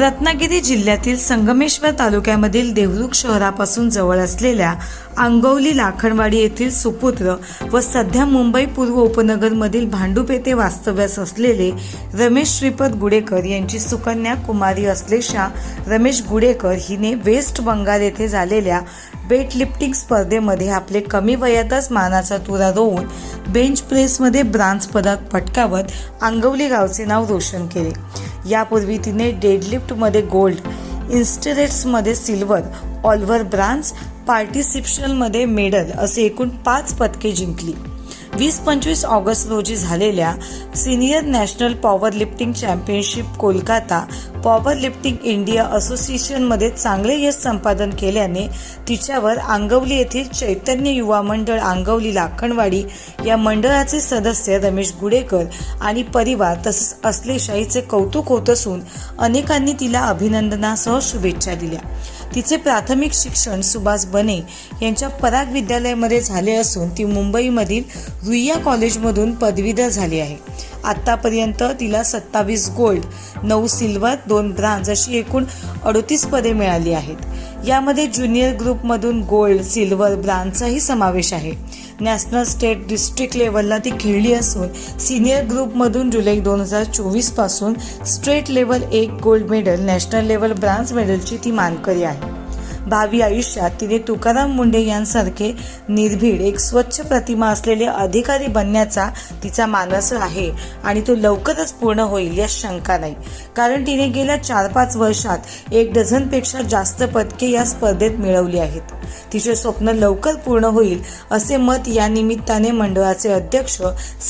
रत्नागिरी जिल्ह्यातील संगमेश्वर तालुक्यामधील देवरुख शहरापासून जवळ असलेल्या आंगवली लाखणवाडी येथील सुपुत्र व सध्या मुंबई पूर्व उपनगरमधील भांडूप येथे वास्तव्यास असलेले रमेश श्रीपद गुडेकर यांची सुकन्या कुमारी असलेशा रमेश गुडेकर हिने वेस्ट बंगाल येथे झालेल्या वेटलिफ्टिंग स्पर्धेमध्ये आपले कमी वयातच मानाचा तुरा रोवून बेंच प्रेसमध्ये ब्रांझ पदक पटकावत आंगवली गावचे नाव रोशन केले. यापूर्वी तिने डेडलिफ्टमध्ये गोल्ड इन्स्टिरेट्समध्ये सिल्वर ऑल्व्हर ब्रांज पार्टिसिप्शनमध्ये मेडल असे एकूण पाच पदके जिंकली. वीस पंचवीस ऑगस्ट रोजी झालेल्या senior national power lifting championship Kolkata power lifting India असोसिएशनमध्ये चांगले यश संपादन केल्याने तिच्यावर आंगवली येथील चैतन्य युवा मंडळ आंगवली लाखणवाडी या मंडळाचे सदस्य रमेश गुडेकर आणि परिवार तसेच असलेशाहीचे कौतुक होत असून अनेकांनी तिला अभिनंदनासह शुभेच्छा दिल्या. तिचे प्राथमिक शिक्षण सुभाष बने यांच्या पराग विद्यालयामध्ये झाले असून ती मुंबईमधील रुईया कॉलेजमधून पदवीधर झाली आहे. आत्तापर्यंत तिला सत्तावीस गोल्ड नऊ सिल्वर दोन ब्रांज अशी एकूण अडतीस पदे मिळाली आहेत. यामध्ये ज्युनियर ग्रुपमधून गोल्ड सिल्वर ब्रांजचाही समावेश आहे. नॅशनल स्टेट डिस्ट्रिक्ट लेवलला ती खेळली असून सिनियर ग्रुपमधून जुलै दोन हजार चोवीसपासून स्टेट लेवल एक gold medal national level bronze मेडलची ती मानकरी आहे. भावी आयुष्यात तिने तुकाराम मुंडे यांसारखे निर्भीड एक स्वच्छ प्रतिमा असलेले अधिकारी बनण्याचा तिचा मानस आहे आणि तो लवकरच पूर्ण होईल या शंका नाही. कारण तिने गेल्या चार पाच वर्षात एक डझनपेक्षा जास्त पदके या स्पर्धेत मिळवली आहेत. तिचे स्वप्न लवकर पूर्ण होईल असे मत या निमित्ताने मंडळाचे अध्यक्ष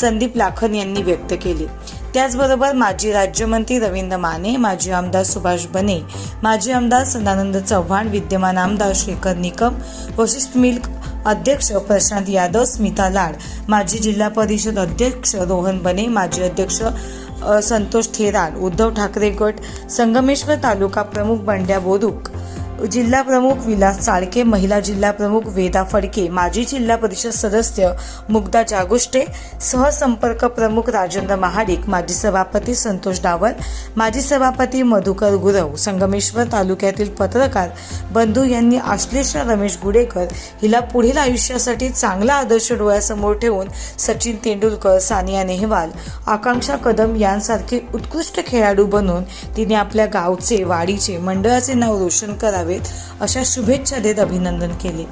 संदीप लाखन यांनी व्यक्त केले. त्याचबरोबर माजी राज्यमंत्री रवींद्र माने माजी आमदार सुभाष बने माजी आमदार सदानंद चव्हाण विद्यमान आमदार शेखर निकम वशिष्ठ मिल्क अध्यक्ष प्रशांत यादव स्मिता लाड माजी जिल्हा परिषद अध्यक्ष रोहन बने माजी अध्यक्ष संतोष थेराड उद्धव ठाकरे गट संगमेश्वर तालुका प्रमुख बंड्या बोरुक जिल्हा प्रमुख विलास चाळके महिला जिल्हा प्रमुख वेदा फडके माजी जिल्हा परिषद सदस्य मुग्धा जागुष्टे सहसंपर्क प्रमुख राजेंद्र महाडिक माजी सभापती संतोष डावल माजी सभापती मधुकर गुरव संगमेश्वर तालुक्यातील पत्रकार बंधू यांनी आश्लेषा रमेश गुडेकर हिला पुढील आयुष्यासाठी चांगला आदर्श डोळ्यासमोर ठेवून सचिन तेंडुलकर सानिया नेहवाल आकांक्षा कदम यांसारखे उत्कृष्ट खेळाडू बनून तिने आपल्या गावचे वाडीचे मंडळाचे नाव रोशन करावे. करावेत अशा शुभेच्छा देत अभिनंदन केले.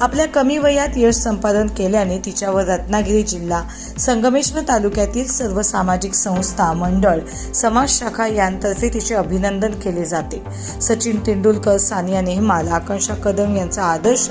आपल्या कमी वयात यश संपादन केल्याने तिच्यावर रत्नागिरी जिल्हा संगमेश्वर तालुक्यातील सर्व सामाजिक संस्था मंडळ समाज शाखा यांतर्फे तिचे अभिनंदन केले जाते. सचिन तेंडुलकर सानिया नेहमाल आकांक्षा कदम यांचा आदर्श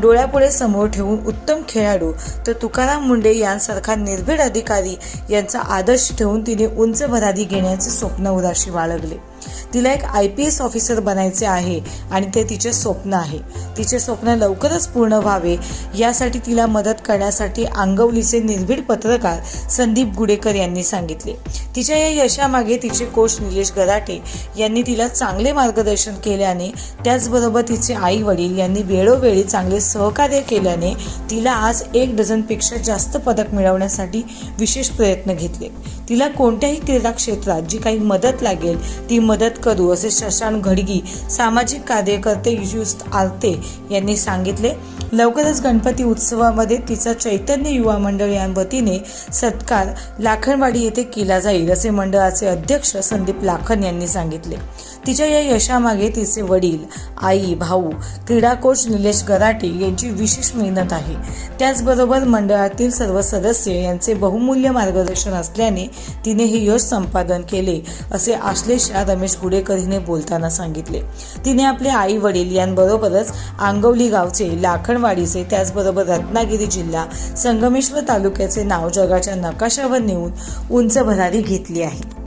डोळ्यापुढे समोर ठेवून उत्तम खेळाडू तर तुकाराम मुंडे यांसारखा निर्भीड अधिकारी यांचा आदर्श ठेवून तिने उंच भरारी घेण्याचे स्वप्न उराशी बाळगले. तिला एक आय पी एस ऑफिसर बनायचे आहे आणि ते तिचे स्वप्न आहे. तिचे स्वप्न लवकरच पूर्ण व्हावे यासाठी तिला मदत करण्यासाठी आंगवलीचे निर्भीड पत्रकार संदीप गुडेकर यांनी सांगितले. तिच्या या यशामागे तिचे कोच निलेश गराटे यांनी तिला चांगले मार्गदर्शन केल्याने त्याचबरोबर तिचे आई वडील यांनी वेळोवेळी चांगले सहकार्य केल्याने तिला आज एक डझनपेक्षा जास्त पदक मिळवण्यासाठी विशेष प्रयत्न घेतले. तिला कोणत्याही क्रीडा क्षेत्रात जी काही मदत लागेल ती मदत करू असे शशांक घडगी सामाजिक कार्यकर्ते युस्त आरते यांनी सांगितले. लवकरच गणपती उत्सवामध्ये तिचा चैतन्य युवा मंडळ या वतीने सत्कार लाखणवाडी येथे केला जाईल. असे मंडळाचे अध्यक्ष संदीप लाखन यांनी सांगितले. तिच्या या यशामागे तिचे वडील आई भाऊ क्रीडा कोच निलेश गराटे यांची विशेष मेहनत आहे. त्याचबरोबर मंडळातील सर्व सदस्य यांचे बहुमूल्य मार्गदर्शन असल्याने तिने हे यश संपादन केले असे आश्लेषा रमेश गुडेकर हिने बोलताना सांगितले. तिने आपले आई वडील यांबरोबरच आंगवली गावचे लाखणवाडीचे त्याचबरोबर रत्नागिरी जिल्हा संगमेश्वर तालुक्याचे नाव जगाच्या नकाशावर नेऊन उंच भरारी घेतली. घेतली आहे.